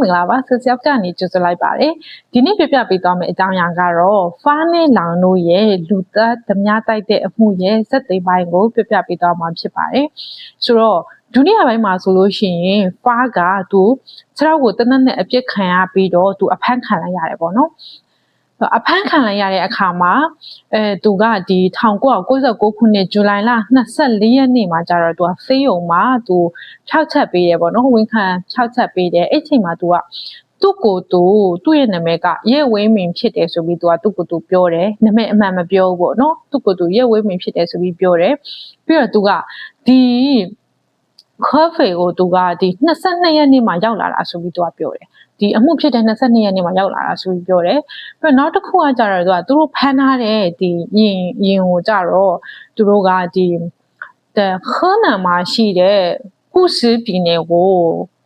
မင်္ဂလာပါဆစ်ဆက်ကနေကြိုဆိုလိုက်ပါတယ်ဒီနေ့ပြပြပေးသွားမယ့်အကြောင်းအရာကတော့ဖားနဲ့လောင်တို့ရဲ့လူသက်ဓမြတိုက်တဲ့အမှုရဲ့စက်သိမ်းပိုင်းကိုပြပြပေးသွားမှာဖြစ်ပါတယ်ဆိုတော့ဒုတိယပိုင်းမှာဆိုလို့ရှိရင်ဖားကသူခြေထောက်ကိုတနက်နဲ့အပြစ်ခံရပြီးတော့သူအဖမ်းခံလိုက်ရတယ်ပေါ့နော် အဖမ်းခံလိုက်ရတဲ့အခါမှာအဲသူကဒီ1996ခုနှစ်ဇူလိုင်လ24ရက်နေ့မှာကျတော့သူကဖေးယုံမှာသူ6ချက်ပေးတယ်ပေါ့နော်ဝန်ခံ6ချက်ပေးတယ်အဲ့ချိန်မှာသူကသူ့ကိုယ်သူသူ့ရဲ့နာမည်ကရဲဝင်းမင်ဖြစ်တယ်ဆိုပြီးသူကသူ့ကိုယ်သူပြောတယ်နာမည်အမှန်မပြောဘူးပေါ့နော်သူ့ကိုယ်သူရဲဝင်းမင်ဖြစ်တယ်ဆိုပြီးပြောတယ်ပြီးတော့သူကဒီခေါ်ဖေကိုသူကဒီ22ရက်နေ့မှာရောက်လာတာဆိုပြီးသူကပြောတယ် ဒီအမှုဖြစ်တဲ့22ရက်နေ့မှာရောက်လာတာဆိုပြီးပြောတယ်ပြီးတော့နောက်တစ်ခုကကြတော့သူကသူတို့ဖမ်းထားတဲ့ဒီရင်ရင်ကိုကြတော့သူတို့ကဒီတဲ့河南မှာရှိတဲ့ကုစပြည်နယ်ကို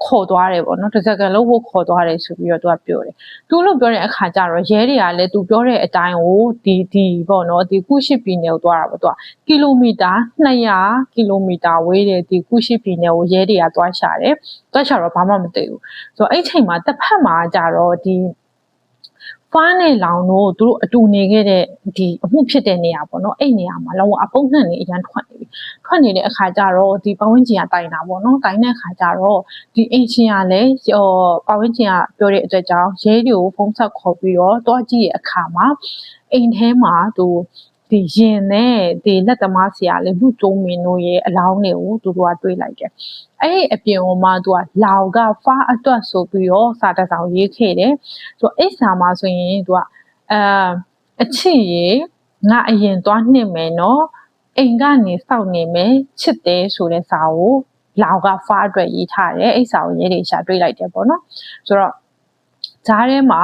ခေါ်သွားတယ်ပေါ့နော်တစ်စက္ကန့်လုံးကိုခေါ်သွားတယ်ဆိုပြီးတော့သူကပြောတယ်သူလို့ပြောတဲ့အခါကျတော့ရဲတွေကလည်းသူပြောတဲ့အတိုင်းကိုဒီဒီပေါ့နော်ဒီကုရှိပြည်နယ်ကိုသွားတာပေါ့သူကကီလိုမီတာ200ကီလိုမီတာဝေးတဲ့ဒီကုရှိပြည်နယ်ကိုရဲတွေကသွားရှာတယ်သွားရှာတော့ဘာမှမသိဘူးဆိုတော့အဲ့ချိန်မှာတစ်ဖက်မှာကျတော့ဒီ ဖားနဲ့လောင်တို့သူတို့အတူနေခဲ့တဲ့ဒီအမှုဖြစ်တဲ့နေရာပေါ့နော်အဲ့နေရာမှာလောအပုံနှံ့နေအရန်ထွက်နေပြီထွက်နေတဲ့အခါကျတော့ဒီပဝင်းကျင်ကတိုင်တာပေါ့နော်တိုင်တဲ့အခါကျတော့ဒီအင်ရှင်ကလည်းဟောပဝင်းကျင်ကပြောတဲ့အတွက်ကြောင့်ရဲတွေကိုဖုန်းဆက်ခေါ်ပြီးတော့တွားကြည့်ရဲ့အခါမှာအိမ်ထဲမှာသူ ဒီရင်နဲ့ဒီလက်သမားဆရာလည်းလူကျုံမင်းတို့ရဲ့အလောင်းတွေကိုသူတို့ကတွေးလိုက်တယ်။အဲ့ဒီအပြင်ကမှသူကလောင်ကဖားအတွက်ဆိုပြီးတော့စာတစောင်ရေးခဲ့တယ်။ဆိုတော့အဲ့စာမှာဆိုရင်သူကအာအချစ်ရေငါအရင်သွားနှိမ့်မယ်နော်။အိမ်ကနေစောင့်နေမယ်ချစ်တယ်ဆိုတဲ့စာကိုလောင်ကဖားအတွက်ရေးထားတယ်။အဲ့စာကိုရေးတွေရှာတွေးလိုက်တယ်ပေါ့နော်။ဆိုတော့ ဈားထဲမှာ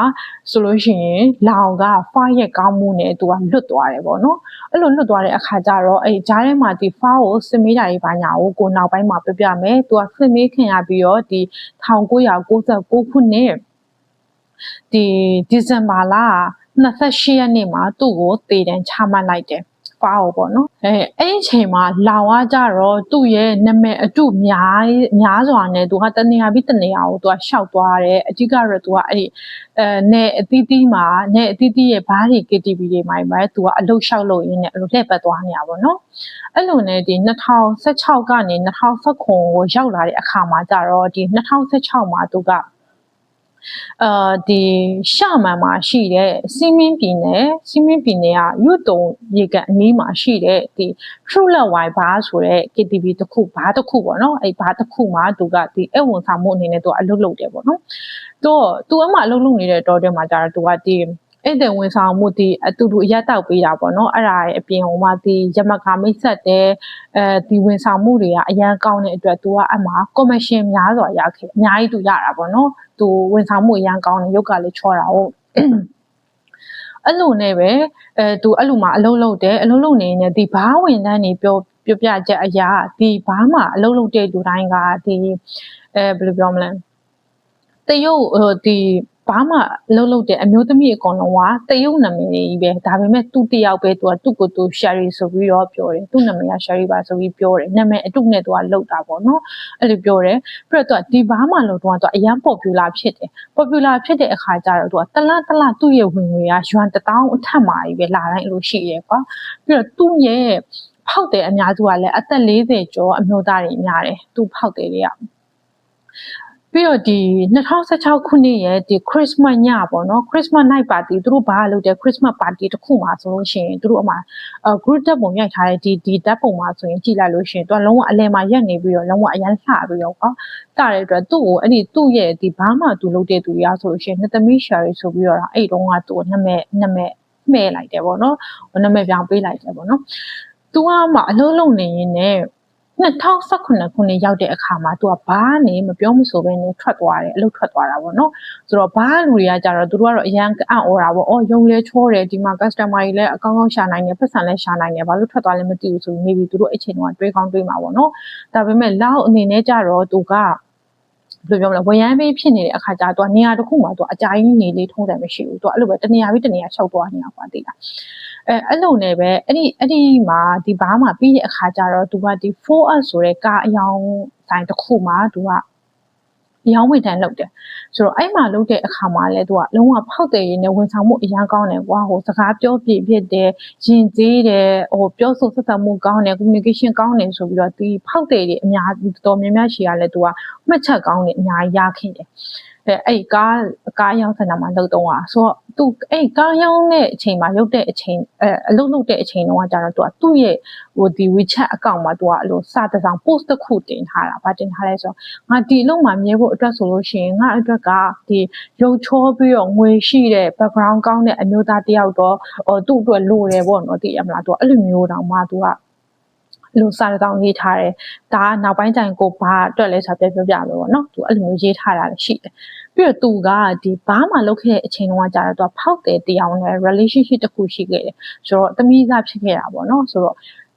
ဆိုလို့ရှိရင်လောင်ကဖားရဲ့ကောင်းမှုနဲ့သူကလွတ်သွားတယ်ပေါ့နော်အဲ့လိုလွတ်သွားတဲ့အခါကျတော့အဲ့ဈားထဲမှာဒီဖားကိုစစ်မေးတာတွေဘာညာကိုကိုနောက်ပိုင်းမှာပြပြမယ်သူကစစ်မေးခင်ရပြီးတော့ဒီ1996ခုနှစ်ဒီဒီဇင်ဘာလ28ရက်နေ့မှာသူ့ကိုတေတံချမှတ်လိုက်တယ် ဖားကိုပေါ့နော်အဲအဲ့ဒီချိန်မှာလောင်ကကြတော့သူ့ရဲ့နာမည်အတုများများစွာနဲ့သူကတနေရာပြီးတနေရာကိုသူကရှောက်သွားတယ်အဓိကတော့သူကအဲ့ဒီအဲနဲ့အသီးသီးမှာနဲ့အသီးသီးရဲ့ဘားတွေ KTV တွေမှာပဲသူကအလုတ်လျှောက်လို့ရင်းနဲ့အဲ့လိုလှည့်ပတ်သွားနေတာပေါ့နော်အဲ့လိုနဲ့ဒီ2016ကနေ2019ကိုရောက်လာတဲ့အခါမှာကြတော့ဒီ2016မှာသူက အာဒီရှမန်မှာရှိတဲ့စီမင်းပြည်နယ်စီမင်းပြည်နယ်ကရွတ်တုံရေကန်အနီးမှာရှိတဲ့ဒီ True Love Y Bar ဆိုတဲ့ KTV တစ်ခုဘားတစ်ခုပေါ့နော်အဲ့ဘားတစ်ခုမှာသူကဒီအဝန်ဆောင်မှုအနေနဲ့သူကအလုပ်လုပ်တယ်ပေါ့နော်သူသူအမှအလုပ်လုပ်နေတဲ့တောထဲမှာကြာတော့သူကဒီ အဲ့တဲ့ဝန်ဆောင်မှုဒီအတူတူရက်တောက်ပေးတာပေါ့နော်အဲ့ဒါရဲ့အပြင်ဟိုမှာဒီရမကာမိတ်ဆက်တဲ့အဲဒီဝန်ဆောင်မှုတွေကအရန်ကောင်းတဲ့အတွက်သူကအမှ commission များစွာရခဲ့အများကြီးသူရတာပေါ့နော်သူဝန်ဆောင်မှုအရန်ကောင်းတယ်ရုပ်ကလည်းချောတာဟုတ်အဲ့လိုနဲ့ပဲအဲသူအဲ့လိုမှအလုံးလုံးတယ်အလုံးလုံးနေနေဒီဘားဝင်တန်းနေပြောပြပြချက်အရာဒီဘားမှာအလုံးလုံးတဲ့လူတိုင်းကဒီအဲဘယ်လိုပြောမလဲတရုတ်ဟိုဒီ ဘာမှလှုပ်လှုပ်တဲ့အမျိုးသမီးအကောင်လုံးကတရုတ်နာမည်ကြီးပဲဒါပေမဲ့သူတယောက်ပဲသူကသူ့ကိုယ်သူ Sherry ဆိုပြီးတော့ပြောတယ်သူ့နာမည်က Sherry ပါဆိုပြီးပြောတယ်နာမည်အတုနဲ့သူကလှုပ်တာပေါ့နော်အဲ့လိုပြောတယ်ပြီးတော့သူကဒီဘာမှလို့တော့သူကအရန် popular ဖြစ်တယ် popular ဖြစ်တဲ့အခါကျတော့သူကတလတလသူ့ရဲ့ဝင်ငွေကယွမ်တထောင်အထက်မှာကြီးပဲလာတိုင်းအဲ့လိုရှိရဲကွာပြီးတော့သူ့ရဲ့ဖောက်တယ်အများစုကလည်းအသက်40ကျော်အမျိုးသားတွေများတယ်သူဖောက်တယ်တွေက ပြီးတော့ဒီ2016ခုနှစ်ရဲ့ဒီ Christmas ညပေါ့နော် Christmas night party သူတို့ဘာလုပ်တယ် Christmas party တစ်ခုမှာဆိုလို့ရှိရင်သူတို့အမှ group တက်ပုံရိုက်ထားတဲ့ဒီဒီတက်ပုံမှာဆိုရင်ကြည့်လိုက်လို့ရှိရင်သူကလုံးဝအလဲမှာရက်နေပြီးတော့လုံးဝအရန်လှပြီးတော့ကွာတတဲ့အတွက်သူ့ကိုအဲ့ဒီသူ့ရဲ့ဒီဘာမှသူလုပ်တဲ့သူတွေကဆိုလို့ရှိရင်နှစ်သမီး share ဆိုပြီးတော့အဲ့တုန်းကသူ့နာမည်နာမည်မှဲ့လိုက်တယ်ပေါ့နော်နာမည်ပြောင်းပေးလိုက်တယ်ပေါ့နော်သူကမှအလုံးလုံးနေရင်းနဲ့ 2019ခုနှစ်ရောက်တဲ့အခါမှာသူကဘာနေမပြောမဆိုပဲနဲ့ထွက်သွားတယ်အလုပ်ထွက်သွားတာပေါ့နော်ဆိုတော့ဘာလူတွေကကြတော့သူတို့ကတော့အရန်အံ့ဩတာပေါ့အော်ရုံလဲချောတယ်ဒီမှာ customer တွေလည်းအကောင်းကောင်းရှာနိုင်တယ်ပတ်စံလည်းရှာနိုင်တယ်ဘာလို့ထွက်သွားလဲမသိဘူးဆိုပြီး maybe သူတို့အချိန်တော့တွေးကောင်းတွေးမှာပေါ့နော်ဒါပေမဲ့လောက်အနေနဲ့ကြတော့သူကဘယ်လိုပြောမလဲဝရမ်းပေးဖြစ်နေတဲ့အခါကျတော့နေရာတစ်ခုမှာသူအကြိုင်းနေလေးထုံးတယ်မရှိဘူးသူအဲ့လိုပဲတနေရာပြီးတနေရာလျှောက်သွားနေတာကွာသိလား အဲအဲ့လိုနဲ့ပဲအဲ့ဒီအဲ့ဒီမှာဒီဘားမှာပြီးတဲ့အခါကျတော့သူကဒီ 4S ဆိုတဲ့ကားအယောင်ဆိုင်တစ်ခုမှာသူကအယောင်းဝင်တန်းလုပ်တယ်ဆိုတော့အဲ့မှာလုပ်တဲ့အခါမှာလဲသူကလုံးဝဖောက်တယ်ရင်းနဲ့ဝန်ဆောင်မှုအရန်ကောင်းတယ်ကွာဟိုစကားပြောပြဖြစ်တယ်ယဉ်ကျေးတယ်ဟိုပြောဆိုဆက်ဆံမှုကောင်းတယ် communication ကောင်းတယ်ဆိုပြီးတော့ဒီဖောက်တယ်တွေအများတော်များများရှိရလဲသူကမှတ်ချက်ကောင်းတယ်အများကြီးရခဲ့တယ် အဲအဲ့ကားကားရောင်းစင်တာမှာလုပ်တော့อ่ะဆိုတော့သူအဲ့ကားရောင်းတဲ့အချိန်မှာရုပ်တဲ့အချိန်အဲအလုပ်လုပ်တဲ့အချိန်တုန်းကကျတော့သူကသူ့ရဲ့ဟိုဒီ WeChat အကောင့်မှာသူကအဲ့လိုစာတစ်စောင် post တစ်ခုတင်ထားတာဗာတင်ထားလဲဆိုတော့ငါဒီအလုပ်မှာမြဲဖို့အတွက်ဆိုလို့ရှိရင်ငါအတွက်ကဒီရုပ်ချောပြီးတော့ငွေရှိတဲ့ background ကောင်းတဲ့အမျိုးသားတယောက်တော့ဟိုသူ့အတွက်လိုတယ်ပေါ့နော်သိရမလားသူကအဲ့လိုမျိုးတောင်မှသူကလို့စာတောင်းရေးထားတယ်ဒါကနောက်ပိုင်းကျရင်ကိုဘာအတွက်လဲဆိုတာပြောပြပြလို့ပေါ့နော်သူအဲ့လိုမျိုးရေးထားတာလည်းရှိတယ် ပြီးတော့သူကဒီဘာမှလုပ်ခဲ့တဲ့အချိန်တုန်းကကြာတော့သူဖောက်တယ်တရားနဲ့ relationship တစ်ခုရှိခဲ့တယ်ဆိုတော့တမိစားဖြစ်ခဲ့တာပေါ့နော်ဆိုတော့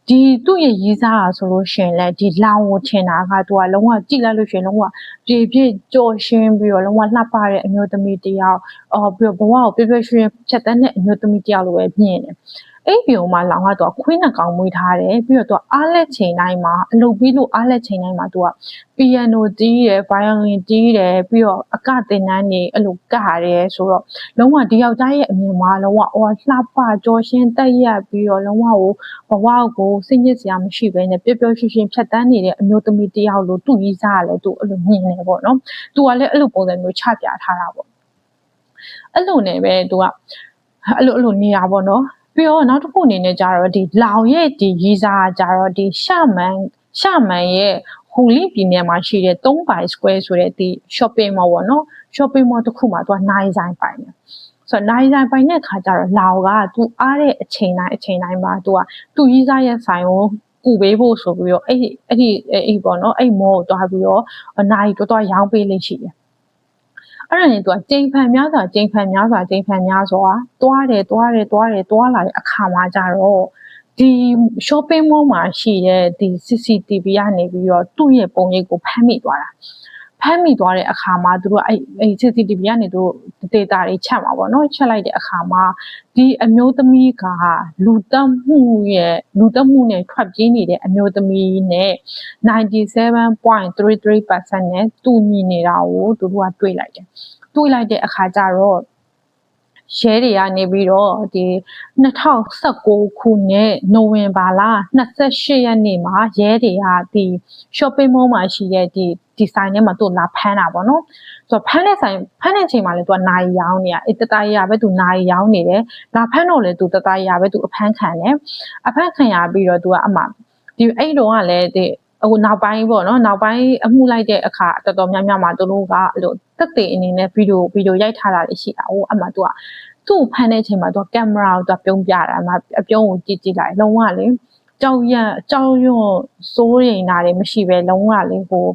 ဒီသူ့ရဲ့ရေးစားတာဆိုလို့ရှင်လဲဒီလောင်ကိုထင်တာကသူကလုံးဝကြည့်လိုက်လို့ရှင်လုံးဝပြေပြည့်ကြော်ရှင်းပြီးတော့လုံးဝလှပတဲ့အမျိုးသမီးတယောက်အော်ပြီးတော့ဘဝကိုပြည့်ပြည့်ရွှင်ဖြတ်တန်းတဲ့အမျိုးသမီးတယောက်လိုပဲမြင်တယ် အဲ့ဒီုံမှာလောင်ကတော့ခွေးနှကောင်မွေးထားတယ်ပြီးတော့သူအားလက်ချိန်တိုင်းမှာအလုပ်ပြီးလို့အားလက်ချိန်တိုင်းမှာသူကပီယန်နိုတီးတယ်ဗိုင်ယိုလင်တီးတယ်ပြီးတော့အကတင်တန်းနေအဲ့လိုကရတယ်ဆိုတော့လုံးဝဒီယောက်ျားရဲ့အမြင်မှာလုံးဝဟိုလှပကြော်ရှင်းတက်ရက်ပြီးတော့လုံးဝကိုဘဝကိုစိတ်ညစ်စရာမရှိဘဲနဲ့ပျော်ပျော်ရွှင်ရွှင်ဖြတ်တန်းနေတဲ့အမျိုးသမီးတယောက်လိုသူ့ကြီးစားရတယ်သူအဲ့လိုမြင်နေပေါ့နော်သူကလည်းအဲ့လိုပုံစံမျိုးချပြထားတာပေါ့အဲ့လိုနဲ့ပဲသူကအဲ့လိုအဲ့လိုနေတာပေါ့နော် ပြီးတော့နောက်တစ်ခုအနေနဲ့ကြတော့ဒီလောင်ရဲ့ဒီရီစာကြတော့ဒီရှမန်ရှမန်ရဲ့ဟူလီပြည်နယ်မှာရှိတဲ့3 by square ဆိုတဲ့ဒီ shopping mall ပေါ့နော် shopping mall တစ်ခုမှာသူကနိုင်ဆိုင်ပိုင်တယ်ဆိုတော့နိုင်ဆိုင်ပိုင်တဲ့အခါကျတော့လောင်ကသူအားတဲ့အချိန်တိုင်းအချိန်တိုင်းမှာသူကသူရီစာရဲ့ဆိုင်ကိုကူပေးဖို့ဆိုပြီးတော့အဲ့ဒီအဲ့ဒီအဲ့ပေါ့နော်အဲ့မောကိုတွားပြီးတော့နိုင်တော်တော်ရောင်းပေးလေးရှိတယ် အဲ့ဒါနဲ့သူကကြိမ်ဖန်များစွာကြိမ်ဖန်များစွာကြိမ်ဖန်များစွာတွားတယ်တွားတယ်တွားတယ်တွားလာတဲ့အခါမှာကြတော့ဒီ shopping mall မှာရှိတဲ့ဒီ CCTV ကနေပြီးတော့သူ့ရဲ့ပုံရိပ်ကိုဖမ်းမိသွားတာ ဖမ်းမိသွားတဲ့အခါမှာသူတို့အဲ့အဲ့ CCTV ကနေသူတို့ data တွေချက်မှာပေါ့နော်ချက်လိုက်တဲ့အခါမှာဒီအမျိုးသမီးကလူတက်မှုရဲ့လူတက်မှုနဲ့ထွက်ပြေးနေတဲ့အမျိုးသမီးနဲ့97.33%နဲ့တူညီနေတာကိုသူတို့ကတွေးလိုက်တယ်တွေးလိုက်တဲ့အခါကျတော့ရဲတွေကနေပြီးတော့ဒီ2019ခုနှစ်နိုဝင်ဘာလ28ရက်နေ့မှာရဲတွေကဒီ shopping mall မှာရှိတဲ့ဒီ ဒီဆိုင်ထဲမှာသူလာဖမ်းတာပေါ့နော်ဆိုတော့ဖမ်းတဲ့ဆိုင်ဖမ်းတဲ့ချိန်မှာလည်းသူကနိုင်ရောင်းနေရအဲတတရပဲသူနိုင်ရောင်းနေတယ်လာဖမ်းတော့လည်းသူတတရပဲသူအဖမ်းခံတယ်အဖမ်းခံရပြီးတော့သူကအမှဒီအဲ့တုန်းကလည်းဒီအခုနောက်ပိုင်းပေါ့နော်နောက်ပိုင်းအမှုလိုက်တဲ့အခါတော်တော်များများမှာသူတို့ကအဲ့လိုတက်တဲ့အနေနဲ့ဗီဒီယိုဗီဒီယိုရိုက်ထားတာတွေရှိတာဟိုအမှသူကသူ့ဖမ်းတဲ့အချိန်မှာသူကကင်မရာကိုသူပြုံးပြတာအမှအပြုံးကိုကြည့်ကြည့်လိုက်လုံးဝလေကြောက်ရကြောက်ရွံ့စိုးရိမ်တာတွေမရှိပဲလုံးဝလေဟို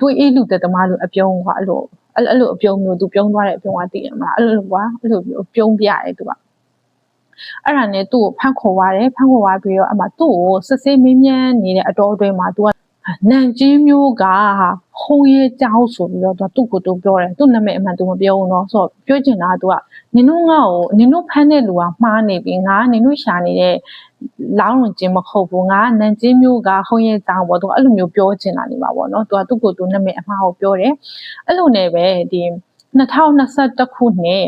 တွေးအေးလူတဲ့တမားလူအပြုံးကအဲ့လိုအဲ့လိုအပြုံးမျိုးသူပြုံးသွားတဲ့အပြုံးကတည်ရမလားအဲ့လိုကွာအဲ့လိုပြုံးပြတယ်သူကအဲ့ဒါနဲ့သူ့ကိုဖမ်းခေါ်သွားတယ်ဖမ်းခေါ်သွားပြီးတော့အမှသူ့ကိုစစ်ဆေးမင်းမြန်းနေတဲ့အတော်အတွင်းမှာသူက နန်ကျင်းမျိုးကဟုံးရဲကြောက်ဆိုပြီးတော့သူ့ကိုသူပြောတယ်သူ့နာမည်အမှန်သူမပြောဘူးเนาะဆိုတော့ပြောချင်တာကသူကနင်တို့ငါ့ကိုနင်တို့ဖမ်းတဲ့လူကမှားနေပြီငါနင်တို့ရှာနေတဲ့လောင်းဝင်ခြင်းမဟုတ်ဘူးငါနန်ကျင်းမျိုးကဟုံးရဲကြောက်ပေါ့သူအဲ့လိုမျိုးပြောချင်တာနေပါပေါ့เนาะသူကသူ့ကိုသူနာမည်အမှားကိုပြောတယ်အဲ့လိုနဲ့ပဲဒီ2021ခုနှစ်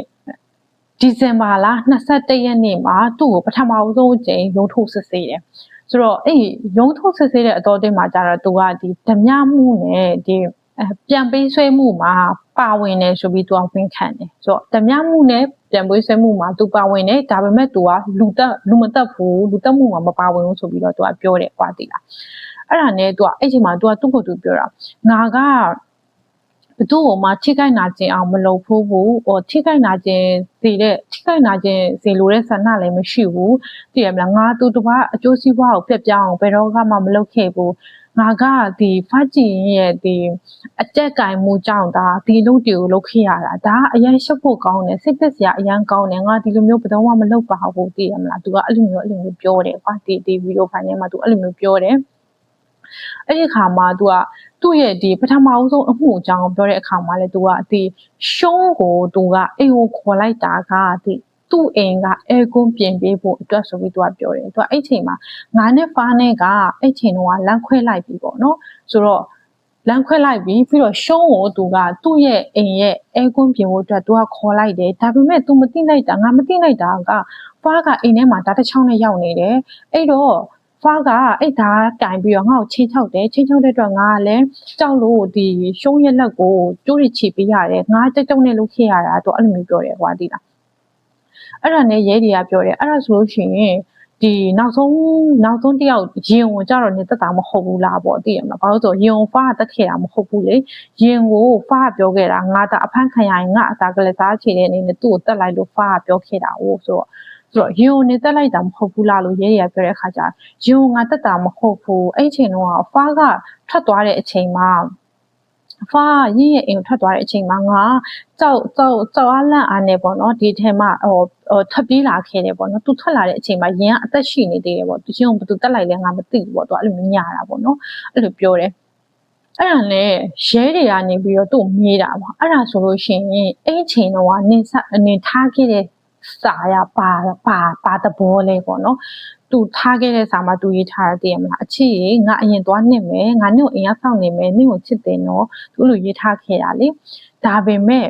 ဒီဇင်ဘာလ22ရက်နေ့မှာသူ့ကိုပထမဆုံးအကြိမ်ရုံးထုတ်စစ်ဆေးတယ် ဆိုတော့အဲ့ရုံးထုတ်စစ်ဆေးတဲ့အတော်တင်မှာကြတော့သူကဒီဓမြမှုနဲ့ဒီပြန်ပေးဆွဲမှုမှာပါဝင်တယ်ဆိုပြီးသူကဝင်ခံတယ်ဆိုတော့ဓမြမှုနဲ့ပြန်ပေးဆွဲမှုမှာသူပါဝင်တယ်ဒါပေမဲ့သူကလူတက်လူမတက်ဘူးလူတက်မှုမှာမပါဝင်ဘူးဆိုပြီးတော့သူကပြောတယ်ကွာတိလားအဲ့ဒါနဲ့သူကအဲ့ချိန်မှာသူကသူ့ကိုသူပြောတာငါက ဘသူ့ကိုမှထိခိုက်နာကျင်အောင်မလုပ်ဖို့ဘူးဟိုထိခိုက်နာကျင်စေတဲ့ထိခိုက်နာကျင်စေလိုတဲ့ဆန္ဒလည်းမရှိဘူးသိရမလားငါသူတစ်ပါးအကျိုးစီးပွားကိုဖျက်ပြောင်းအောင်ဘယ်တော့မှမလုပ်ခဲ့ဘူးငါကဒီဖတ်ကြည့်ရဲ့ဒီအကြက်ကင်မှုကြောင့်ဒါဒီလူတွေကိုလုပ်ခဲ့ရတာဒါအရင်ရှုပ်ဖို့ကောင်းတယ်စိတ်သက်စရာအရင်ကောင်းတယ်ငါဒီလိုမျိုးဘယ်တော့မှမလုပ်ပါဘူးသိရမလားသူကအဲ့လိုမျိုးအဲ့လိုမျိုးပြောတယ်ကွာဒီဒီဗီဒီယိုဖိုင်ထဲမှာသူအဲ့လိုမျိုးပြောတယ်အဲ့ဒီခါမှာ तू က သူ့ရဲ့ဒီပထမအဆုံးအမှုအကြောင်းပြောတဲ့အခါမှာလည်းသူကဒီရှုံးကိုသူကအိမ်ကိုခေါ်လိုက်တာကဒီသူ့အိမ်ကအဲကွန်းပြင်ပေးဖို့အတွက်ဆိုပြီးသူကပြောတယ်သူကအဲ့ချိန်မှာငါနဲ့ဖားနဲ့ကအဲ့ချိန်တော့လမ်းခွဲလိုက်ပြီပေါ့နော်ဆိုတော့လမ်းခွဲလိုက်ပြီးပြီးတော့ရှုံးကိုသူကသူ့ရဲ့အိမ်ရဲ့အဲကွန်းပြင်ဖို့အတွက်သူကခေါ်လိုက်တယ်ဒါပေမဲ့ तू မသိလိုက်တာငါမသိလိုက်တာကဖွားကအိမ်ထဲမှာဒါတစ်ချောင်းနဲ့ရောက်နေတယ်အဲ့တော့ ဖားကအဲ့ဓာတ်တိုင်ပြီးတော့ငါ့ကိုချင်းချောက်တယ်ချင်းချောက်တဲ့အတွက်ငါကလည်းကြောက်လို့ဒီရှုံးရဲ့လက်ကိုကျိုးရချပေးရတယ်ငါကြောက်ကြောက်နဲ့လုပ်ခဲ့ရတာသူအဲ့လိုမျိုးပြောတယ်ကွာဒီလားအဲ့ဒါနဲ့ရဲတွေကပြောတယ်အဲ့ဒါဆိုလို့ရှိရင်ဒီနောက်ဆုံးနောက်ဆုံးတယောက်ရင်ကိုကြတော့နေသက်တာမဟုတ်ဘူးလားပေါ့သိရမလားဘာလို့ဆိုရင်ကိုဖားတက်ခဲ့တာမဟုတ်ဘူးလေရင်ကိုဖားပြောခဲ့တာငါတာအဖမ်းခံရရင်ငါအသာကလေးစားချေတဲ့အနေနဲ့သူ့ကိုတက်လိုက်လို့ဖားပြောခဲ့တာဟုတ်ဆိုတော့ ဆိုတော့ရင်ကိုနေတက်လိုက်တာမဟုတ်ဘူးလားလို့ရဲရဲပြောတဲ့အခါကျရင်ကိုငါတက်တာမဟုတ်ဘူးအဲ့ချိန်တော့ဖားကထွက်သွားတဲ့အချိန်မှာဖားရင်းရဲ့အိမ်ထွက်သွားတဲ့အချိန်မှာငါကြောက်ကြောက်ကြောက်အားလန့်အားနေပေါ့နော်ဒီထဲမှာဟိုဟိုထွက်ပြေးလာခဲ့တယ်ပေါ့နော်သူထွက်လာတဲ့အချိန်မှာရင်ကအသက်ရှိနေသေးတယ်ပေါ့သူချင်းကဘသူတက်လိုက်လဲငါမသိဘူးပေါ့သူအဲ့လိုမျိုးညာတာပေါ့နော်အဲ့လိုပြောတယ်အဲ့ဒါနဲ့ရဲတွေကနေပြီးတော့သူ့မေးတာပေါ့အဲ့ဒါဆိုလို့ရှိရင်အဲ့ချိန်တော့ကနေစအနေထားခဲ့တဲ့ စာရပါပါပါတဘောလဲပေါ့နော်သူထားခဲ့တဲ့စာမှာသူရေးထားတယ်တည်ရမလားအချစ်ရေငါအရင်သွားနှစ်မယ်ငါနင့်ကိုအိမ်ရောက်ဆောင်နေမယ်နင့်ကိုချစ်တယ်နော်သူလိုရေးထားခဲ့တာလေဒါပေမဲ့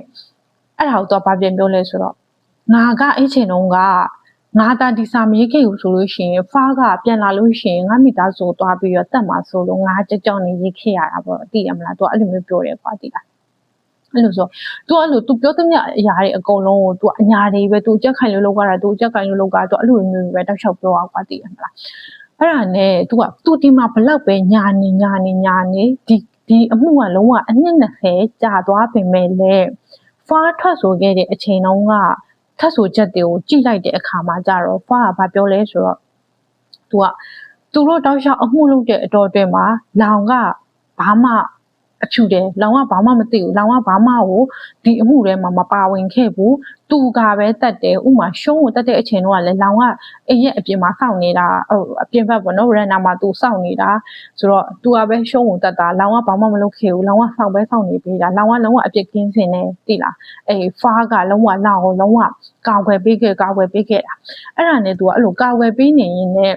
အဲ့ဒါကိုတော့ဗာပြန်ပြောလဲဆိုတော့ငါကအဲ့ချိန်တုန်းကငါတာဒီစာမေးခဲ့ဘူးဆိုလို့ရှိရင်ဖားကပြန်လာလို့ရှိရင်ငါမိသားစုသွားပြီးတော့တက်မှာဆိုလို့ငါကြောက်ကြောက်နေရေးခဲ့ရတာပေါ့သိရမလားသူကအဲ့လိုမျိုးပြောတယ်ကွာသိလား အဲ့လိုဆို तू အဲ့လို तू ပြောသမျှအရာတွေအကုန်လုံးကို तू အညာတွေပဲ तू ကြက်ခိုင်လို့လောက်ကြတာ तू ကြက်ခိုင်လို့လောက်ကြတာ तू အဲ့လိုမျိုးပဲတောက်လျှောက်ပြောအောင်ကွာသိရမလားအဲ့ဒါနဲ့ तू က तू ဒီမှာဘလောက်ပဲညာနေညာနေညာနေဒီဒီအမှုကလုံးဝအနှစ်20ကြာသွားပင်မဲ့လေဖားထွက်ဆိုခဲ့တဲ့အချိန်တုန်းကထပ်ဆိုချက်တွေကိုကြည့်လိုက်တဲ့အခါမှာကြတော့ဖားကဘာပြောလဲဆိုတော့ तू ကသူတို့တောက်လျှောက်အမှုလုပ်တဲ့အတော်အတွင်းမှာလောင်ကဘာမှ အဖြူတယ်လောင်ကဘာမှမသိဘူးလောင်ကဘာမှကိုဒီအမှုထဲမှာမပါဝင်ခဲ့ဘူးသူကပဲတက်တယ်ဥမာရှုံးကိုတက်တဲ့အချိန်တော့လည်းလောင်ကအိမ်ရဲ့အပြင်မှာစောင့်နေတာဟိုအပြင်ဘက်ပေါ့နော်ရန်နာမှာသူစောင့်နေတာဆိုတော့သူကပဲရှုံးကိုတက်တာလောင်ကဘာမှမလုပ်ခဲ့ဘူးလောင်ကစောင့်ပဲစောင့်နေပေးတာလောင်ကလုံးဝအပြစ်ကင်းစင်နေတိလားအေးဖားကလုံးဝလောင်ကိုလုံးဝကာကွယ်ပေးခဲ့ကာကွယ်ပေးခဲ့တာအဲ့ဒါနဲ့သူကအဲ့လိုကာကွယ်ပေးနေရင်လည်း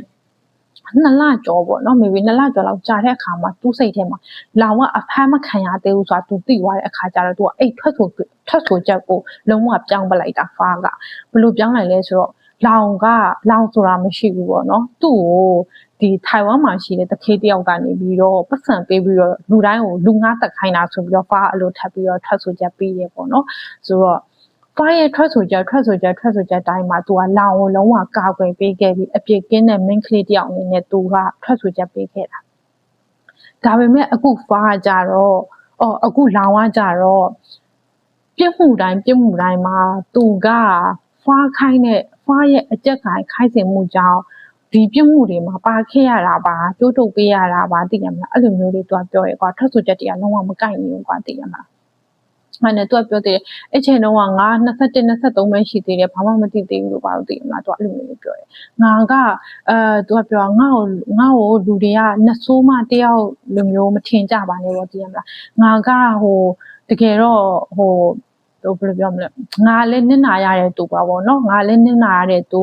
နှစ်လကျော်ပေါ့နော် maybe နှစ်လကျော်လောက်ကြာတဲ့အခါမှာသူ့စိတ်ထဲမှာလောင်ကအဖမ်းမခံရသေးဘူးဆိုတာသူသိသွားတဲ့အခါကျတော့သူကအဲ့ထွက်ဆိုထွက်ဆိုချက်ကိုလုံးဝပြောင်းပလိုက်တာဖားကဘလို့ပြောင်းလိုက်လဲဆိုတော့လောင်ကလောင်ဆိုတာမရှိဘူးပေါ့နော်သူ့ကိုဒီထိုင်ဝမ်မှာရှိတဲ့တခေးတယောက်ကနေပြီးတော့ပတ်စံပေးပြီးတော့လူတိုင်းကိုလူငါတက်ခိုင်းတာဆိုပြီးတော့ဖားအလိုထပ်ပြီးတော့ထွက်ဆိုချက်ပေးရပေါ့နော်ဆိုတော့ ဖွားရဲ့ထွက်ဆိုကြထွက်ဆိုကြထွက်ဆိုကြတိုင်းမှာသူကလောင်ကိုလုံးဝကာကွယ်ပေးခဲ့ပြီးအပြစ်ကင်းတဲ့ main ကလေးတယောက်အနေနဲ့သူကထွက်ဆိုကြပေးခဲ့တာဒါပေမဲ့အခုဖွားကကြတော့အော်အခုလောင်ကကြတော့ပြစ်မှုတိုင်းပြစ်မှုတိုင်းမှာသူကဖွားခိုင်းတဲ့ဖွားရဲ့အကြက်ခိုင်ခိုင်းစင်မှုကြောင့်ဒီပြစ်မှုတွေမှာပါခဲ့ရတာပါတိုးတုပ်ပေးရတာပါသိရမလားအဲ့လိုမျိုးလေးသူကပြောရဲကွာထွက်ဆိုချက်တွေကလုံးဝမကိုက်နေဘူးကွာသိရမလား မှန်တယ်သူကပြောသေးတယ်အဲ့ချိန်တုန်းကငါ21 23ပဲရှိသေးတယ်ဘာမှမသိသေးဘူးလို့ဘာလို့သိမလားသူကအဲ့လိုမျိုးပြောတယ်ငါကအဲသူကပြောငါ့ကိုငါ့ကိုလူတွေကနှစ်ဆိုးမှတယောက်လိုမျိုးမထင်ကြပါနဲ့ပေါ့သိရမလားငါကဟိုတကယ်တော့ဟိုတော့ဘယ်လိုပြောမလဲငါလည်းနစ်နာရတဲ့သူပါပေါ့နော်ငါလည်းနစ်နာရတဲ့သူ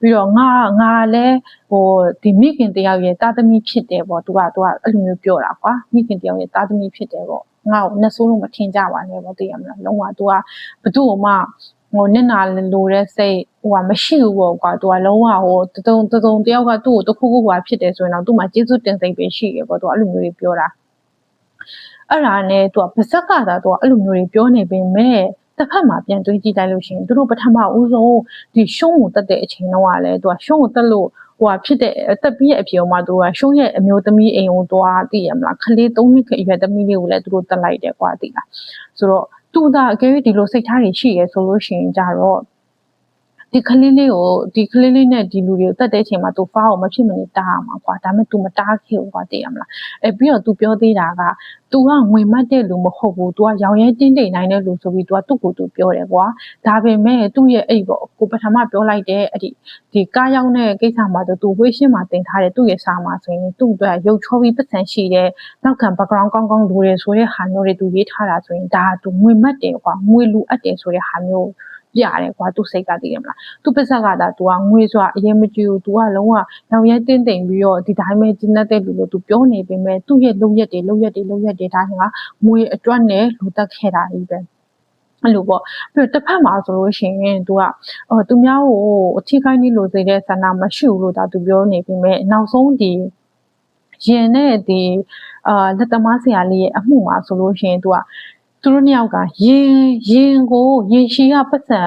ပြီးတော့ငါငါလည်းဟိုဒီမိခင်တယောက်ရဲ့တာသမီဖြစ်တယ်ပေါ့သူကသူကအဲ့လိုမျိုးပြောတာကွာမိခင်တယောက်ရဲ့တာသမီဖြစ်တယ်ပေါ့ ငါ့ကိုနှစ်ဆိုးလို့မထင်ကြပါနဲ့ပေါ့သိရမလားလုံးဝ तू ကဘသူ့ကိုမှဟိုနစ်နာလိုတဲ့စိတ်ဟိုကမရှိဘူးပေါ့ကွာသူကလုံးဝဟိုတတုံတတုံတယောက်ကသူ့ကိုတခုခုကွာဖြစ်တယ်ဆိုရင်တော့သူ့မှာကျေးဇူးတင်စိတ်ပဲရှိရပေါ့သူကအဲ့လိုမျိုးတွေပြောတာအဲ့ဒါနဲ့သူကပါဇက်ကသာသူကအဲ့လိုမျိုးတွေပြောနေပေမဲ့တစ်ဖက်မှာပြန်တွေးကြည့်လိုက်လို့ရှိရင်သူတို့ပထမဦးဆုံးဒီရှုံးကိုတက်တဲ့အချိန်တော့ကလည်းသူကရှုံးကိုတက်လို့ ဟိုဟာဖြစ်တဲ့တက်ပြီးရဲ့အပြင်မှာသူကရှုံးရဲ့အမျိုးသမီးအိမ်ကိုသွားသိရမလားခလေး၃နှစ်ခအရွယ်သမီးလေးကိုလည်းသူတို့တက်လိုက်တယ်ကွာသိလားဆိုတော့သူကအကယ်၍ဒီလိုစိတ်ထားတွေရှိရဲဆိုလို့ရှိရင်ကြတော့ ဒီကလေးလေးကိုဒီကလေးလေးနဲ့ဒီလူတွေကိုတက်တဲ့အချိန်မှာသူဖားကိုမဖြစ်မနေတားမှာကွာဒါပေမဲ့ तू မတားခဲ့ဘူးကွာသိရမလားအဲပြီးတော့ तू ပြောသေးတာက तू ကငွေမတ်တဲ့လူမဟုတ်ဘူး तू ကရောင်ရဲတင်းတိမ်နိုင်တဲ့လူဆိုပြီး तू ကသူ့ကို तू ပြောတယ်ကွာဒါပေမဲ့သူ့ရဲ့အဲ့ပေါ့ကိုပထမပြောလိုက်တဲ့အဲ့ဒီဒီကားရောက်တဲ့ကိစ္စမှာ तू ဝေးရှင်းမှာတင်ထားတဲ့သူ့ရဲ့စာမှာဆိုရင်သူ့အတွက်ရုပ်ချောပြီးပတ်စံရှိတဲ့နောက်ခံ background ကောင်းကောင်းလူတွေဆိုတဲ့ဟာမျိုးတွေ तू ရေးထားတာဆိုရင်ဒါ तू ငွေမတ်တယ်ကွာငွေလူအပ်တယ်ဆိုတဲ့ဟာမျိုး ပြတယ်ကွာသူစိတ်ကတည်ရမလားသူပစ္စက်ကဒါ तू ကငွေစွာအရင်မကြည့်ဘူး तू ကလုံးဝရောင်ရဲတင်းတိမ်ပြီးတော့ဒီတိုင်းပဲကျင်းတဲ့လူလို့ तू ပြောနေပေမဲ့သူ့ရဲ့လုံရက်တွေလုံရက်တွေလုံရက်တွေဒါကငွေအတွက်နဲ့လူတက်ခဲ့တာကြီးပဲအဲ့လိုပေါ့ပြီးတော့တစ်ဖက်မှာဆိုလို့ရှိရင် तू ကအော်သူများကိုအထီးခိုင်းနေလို့စေတဲ့ဆန္ဒမရှိဘူးလို့ဒါ तू ပြောနေပေမဲ့နောက်ဆုံးဒီရင်နဲ့ဒီအာလက်သမားဆရာလေးရဲ့အမှုမှာဆိုလို့ရှိရင် तू က သူတို့နှစ်ယောက်ကရင်ရင်ကိုရင်ရှိကပတ်စံ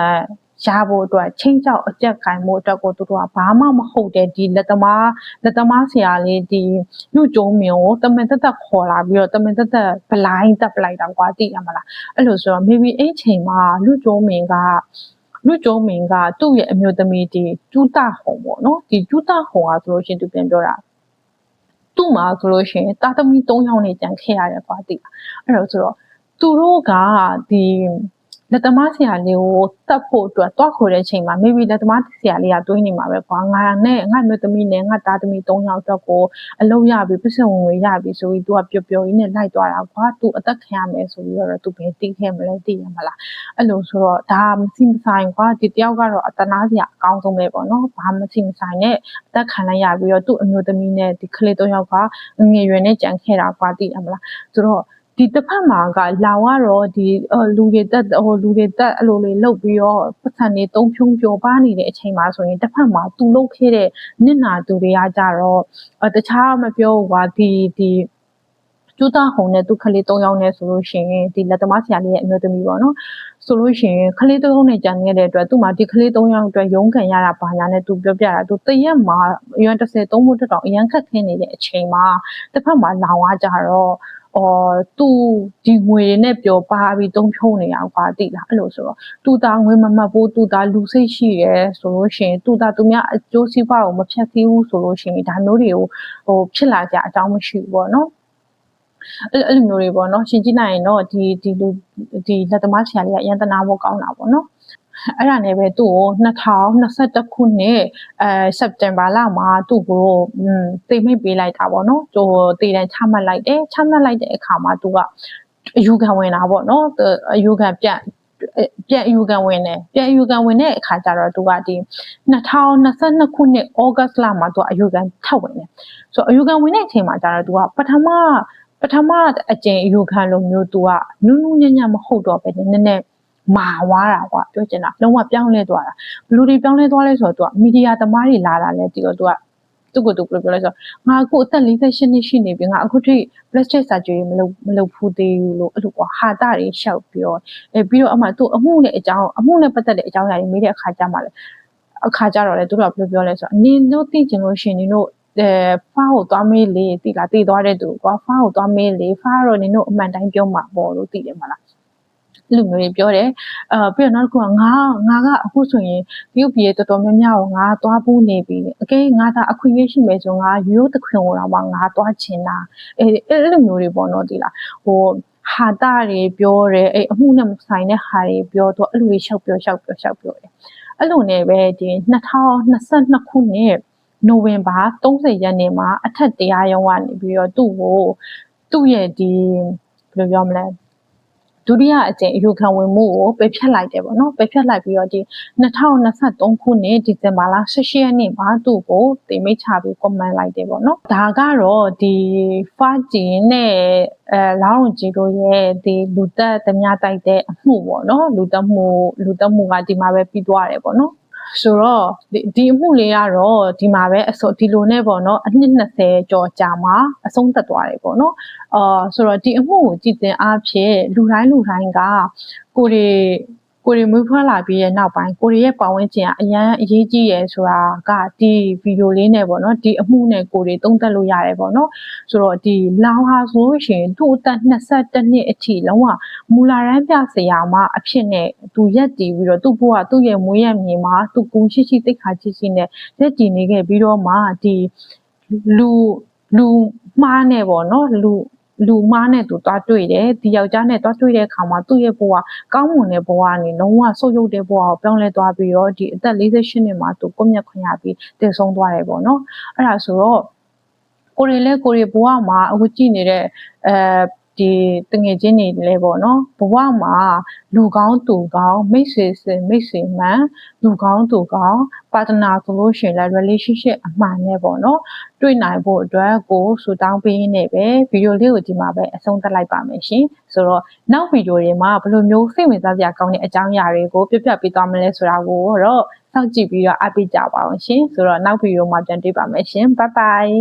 ရဖို့အတွက်ချင်းချောက်အကြက်ခိုင်မှုအတွက်ကိုသူတို့ကဘာမှမဟုတ်တဲ့ဒီလက်သမားလက်သမားဆရာလေးဒီညွကျုံမျိုးကိုတမန်တက်တက်ခေါ်လာပြီးတော့တမန်တက်တက်ဘလိုင်းတက်ပလိုက်တာကွာသိရမလားအဲ့လိုဆိုတော့ maybe အဲ့ချိန်မှာလူကျုံမင်းကလူကျုံမင်းကသူ့ရဲ့အမျိုးသမီးဒီကျူးတဟုံပေါ့နော်ဒီကျူးတဟုံကဆိုလို့ရှိရင်သူပြန်ပြောတာသူ့မှာဆိုလို့ရှိရင်တာသမီ3ယောက်နေကြံခဲ့ရတယ်ကွာသိလားအဲ့တော့ဆိုတော့ သူတို့ကဒီလက်သမားဆရာလေးကိုတတ်ဖို့အတွက်တွားခေါ်တဲ့အချိန်မှာ maybe လက်သမားဆရာလေးကတွေးနေမှာပဲကွာငါနဲ့ငါမျိုးသမီးနဲ့ငါသားသမီး၃ယောက်အတွက်ကိုအလုပ်ရပြီပတ်စံဝင်ဝင်ရပြီဆိုပြီး तू ကပျော်ပျော်ကြီးနဲ့လိုက်သွားတာကွာ तू အသက်ခံရမယ်ဆိုပြီးတော့ तू ဘယ်သိခဲ့မလဲသိရမလားအဲ့လိုဆိုတော့ဒါမစိမဆိုင်ကွာဒီတယောက်ကတော့အတနာစရာအကောင်းဆုံးပဲပေါ့နော်ဘာမစိမဆိုင်နဲ့အသက်ခံလိုက်ရပြီးတော့သူ့အမျိုးသမီးနဲ့ဒီကလေး၃ယောက်ကငယ်ရွယ်နဲ့ကြံခဲ့တာကွာသိရမလားဆိုတော့ ဒီတစ်ဖက်မှာကလောင်ကတော့ဒီလူတွေတက်ဟိုလူတွေတက်အဲ့လိုလေးလုတ်ပြီးတော့ပတ်စံတွေတုံးဖြုံပျော်ပါနေတဲ့အချိန်မှာဆိုရင်တစ်ဖက်မှာသူလုတ်ခဲ့တဲ့နစ်နာသူတွေကကြတော့တခြားမပြောဘူးကွာဒီဒီကျူတာဟုံနဲ့သူခလေး၃ယောက်နဲ့ဆိုလို့ရှိရင်ဒီလက်သမားဆရာလေးရဲ့အမျိုးသမီးပေါ့နော်ဆိုလို့ရှိရင်ခလေး၃ယောက်နဲ့ကြံနေတဲ့အတွက်သူ့မှာဒီခလေး၃ယောက်အတွက်ရုန်းကန်ရတာဘာညာနဲ့သူပြောပြတာသူတရက်မှာအရွယ်30 3မို့တောင်အရန်ခက်ခဲနေတဲ့အချိန်မှာတစ်ဖက်မှာလောင်သွားကြတော့ အော်သူဒီငွေနဲ့ပျော်ပါပြီးတုံးဖြုံးနေအောင်ပါတိလားအဲ့လိုဆိုတော့သူသားငွေမမှတ်ဘူးသူသားလူစိတ်ရှိရဲဆိုလို့ရှိရင်သူသားသူများအကျိုးစီးပွားကိုမဖြတ်စည်းဘူးဆိုလို့ရှိရင်ဒါမျိုးတွေကိုဟိုဖြစ်လာကြအကြောင်းမရှိဘူးပေါ့နော်အဲ့အဲ့လိုမျိုးတွေပေါ့နော်ရှင်းကြည့်နိုင်ရင်တော့ဒီဒီလူဒီလက်သမားဆရာလေးကရန်တနာဖို့ကောင်းတာပေါ့နော် အဲ့ဒါနဲ့ပဲသူ့ကို2021ခုနှစ်အဲစက်တင်ဘာလမှာသူ့ကိုတိတ်မိတ်ပေးလိုက်တာပေါ့နော်သူတည်တန်းချမှတ်လိုက်တယ်ချမှတ်လိုက်တဲ့အခါမှာသူကအယူခံဝင်တာပေါ့နော်အယူခံပြတ်ပြန်အယူခံဝင်တယ်ပြန်အယူခံဝင်တဲ့အခါကျတော့သူကဒီ2022ခုနှစ်ဩဂတ်လမှာသူကအယူခံထပ်ဝင်တယ်ဆိုတော့အယူခံဝင်တဲ့အချိန်မှာကျတော့သူကပထမပထမအကျင့်အယူခံလိုမျိုးသူကနူးနူးညံ့ညံ့မဟုတ်တော့ပဲနည်းနည်း မာဝါတာကွာပြောချင်တာလုံးဝပြောင်းလဲသွားတာဘလူတွေပြောင်းလဲသွားလဲဆိုတော့ तू ကမီဒီယာသမားတွေလာတာလဲဒီတော့ तू ကသူ့ကိုသူပြောလဲဆိုငါအခုအသက်48နှစ်ရှိနေပြီငါအခုထိ plastic surgery မလုပ်မလုပ်ဘူးသေးဘူးလို့အဲ့လိုကွာဟာတာတွေရှောက်ပြီးတော့အဲပြီးတော့အမှသူ့အမှုနဲ့အကြောင်းအမှုနဲ့ပတ်သက်တဲ့အကြောင်းအရာတွေမေးတဲ့အခါကျမှလဲအခါကျတော့လေသူတို့ကဘယ်လိုပြောလဲဆိုတော့နင်တို့သိချင်လို့ရှင်နင်တို့အဲဖားကိုသွားမေးလေတိလားတည်သွားတဲ့သူကွာဖားကိုသွားမေးလေဖားတော့နင်တို့အမှန်တိုင်းပြောမှာပေါ့လို့သိတယ်မလား လူမျိုးတွေပြောတယ်အဲပြီးတော့နောက်တစ်ခုကငါငါကအခုဆိုရင်တရုတ်ပြည်တော်တော်များများကိုငါသွားဖို့နေပြီအကဲငါသာအခွင့်အရေးရှိမယ်ဆိုငါရိုးသခွင်ကိုတော့မှငါသွားချင်တာအဲအဲ့လိုမျိုးတွေပေါ့နော်ဒီလားဟိုဟာတာတွေပြောတယ်အဲ့အမှုနဲ့မဆိုင်တဲ့ဟာတွေပြောတော့အဲ့လိုတွေရှောက်ပြောရှောက်ပြောရှောက်ပြောတယ်အဲ့လိုနဲ့ပဲဒီ2022ခုနှစ်နိုဝင်ဘာ30ရက်နေ့မှာအထက်တရားရုံးကနေပြီးတော့သူ့ကိုသူ့ရဲ့ဒီဘယ်လိုပြောမလဲ ဒုတိယအကြိမ်အယူခံဝင်မှုကိုပယ်ဖျက်လိုက်တယ်ပေါ့နော်ပယ်ဖျက်လိုက်ပြီးတော့ဒီ2023ခုနှစ်ဒီဇင်ဘာလ18ရက်နေ့မှာသူ့ကိုတင်မိတ်ချပြီး comment လိုက်တယ်ပေါ့နော်ဒါကတော့ဒီဖာဂျီနဲ့အဲလောင်းကြီးတို့ရဲ့ဒီလူသက်သမျှတိုက်တဲ့အမှုပေါ့နော်လူသက်မှုလူသက်မှုကဒီမှာပဲပြီးသွားတယ်ပေါ့နော် ဆိုတော့ဒီအမှုလေးကတော့ဒီမှာပဲအစိုးဒီလိုနဲ့ပေါ့နော်အနှစ်20ကျော်ကြာမှာအဆုံးသတ်သွားတယ်ပေါ့နော်အာဆိုတော့ဒီအမှုကိုကြည်တင်အားဖြင့်လူတိုင်းလူတိုင်းကကိုရီ ကိုရီမွေးဖွားလာပြီးရဲ့နောက်ပိုင်းကိုရီရဲ့ပတ်ဝန်းကျင်ကအရန်အရေးကြီးရယ်ဆိုတာကဒီဗီဒီယိုလေးနဲ့ပေါ့နော်ဒီအမှုနဲ့ကိုရီသုံးသပ်လို့ရတယ်ပေါ့နော်ဆိုတော့ဒီလောင်ဟာဆိုလို့ရှိရင်သူ့အသက်22နှစ်အထိလုံးဝမူလာရန်ပြဆရာမအဖြစ်နဲ့သူရက်တည်ပြီးတော့သူ့ဘဝသူ့ရဲ့မွေးရမြေမှာသူကူရှိရှိတိတ်ခါရှိရှိနဲ့ရက်တည်နေခဲ့ပြီးတော့မှဒီလူလူမှားနေပေါ့နော်လူ လူမားနဲ့သူတွားတွေ့တယ်ဒီယောက်ျားနဲ့တွားတွေ့တဲ့အခါမှာသူ့ရဲ့ဘဝကောင်းမွန်တဲ့ဘဝကနေလုံးဝဆုပ်ယုပ်တဲ့ဘဝကိုပြောင်းလဲသွားပြီးတော့ဒီအသက်48နှစ်မှာသူကွမျက်ခွင့်ရပြီးတည်ဆုံးသွားတယ်ပေါ့နော်အဲ့ဒါဆိုတော့ကိုရီလဲကိုရီဘဝမှာအခုကြည့်နေတဲ့အဲဒီတငယ်ချင်းတွေလည်းပေါ့နော်ဘဝမှာလူကောင်းသူကောင်းမိတ်ဆွေစင်မိတ်ဆွေမှန်လူကောင်းသူကောင်း ပါတနာဆိုလို့ရှိရင်လည်း relationship အမှန်နဲ့ပေါ့နော်တွေ့နိုင်ဖို့အတွက်ကိုဆူတောင်းပေးနေပဲဗီဒီယိုလေးကိုဒီမှာပဲအဆုံးသတ်လိုက်ပါမယ်ရှင်ဆိုတော့နောက်ဗီဒီယိုတွေမှာဘယ်လိုမျိုးစိတ်ဝင်စားစရာကောင်းတဲ့အကြောင်းအရာတွေကိုပြပြပေးသွားမလဲဆိုတာကိုတော့စောင့်ကြည့်ပြီးတော့အပိကြပါအောင်ရှင်ဆိုတော့နောက်ဗီဒီယိုမှာပြန်တွေ့ပါမယ်ရှင်ဘိုင်ဘိုင်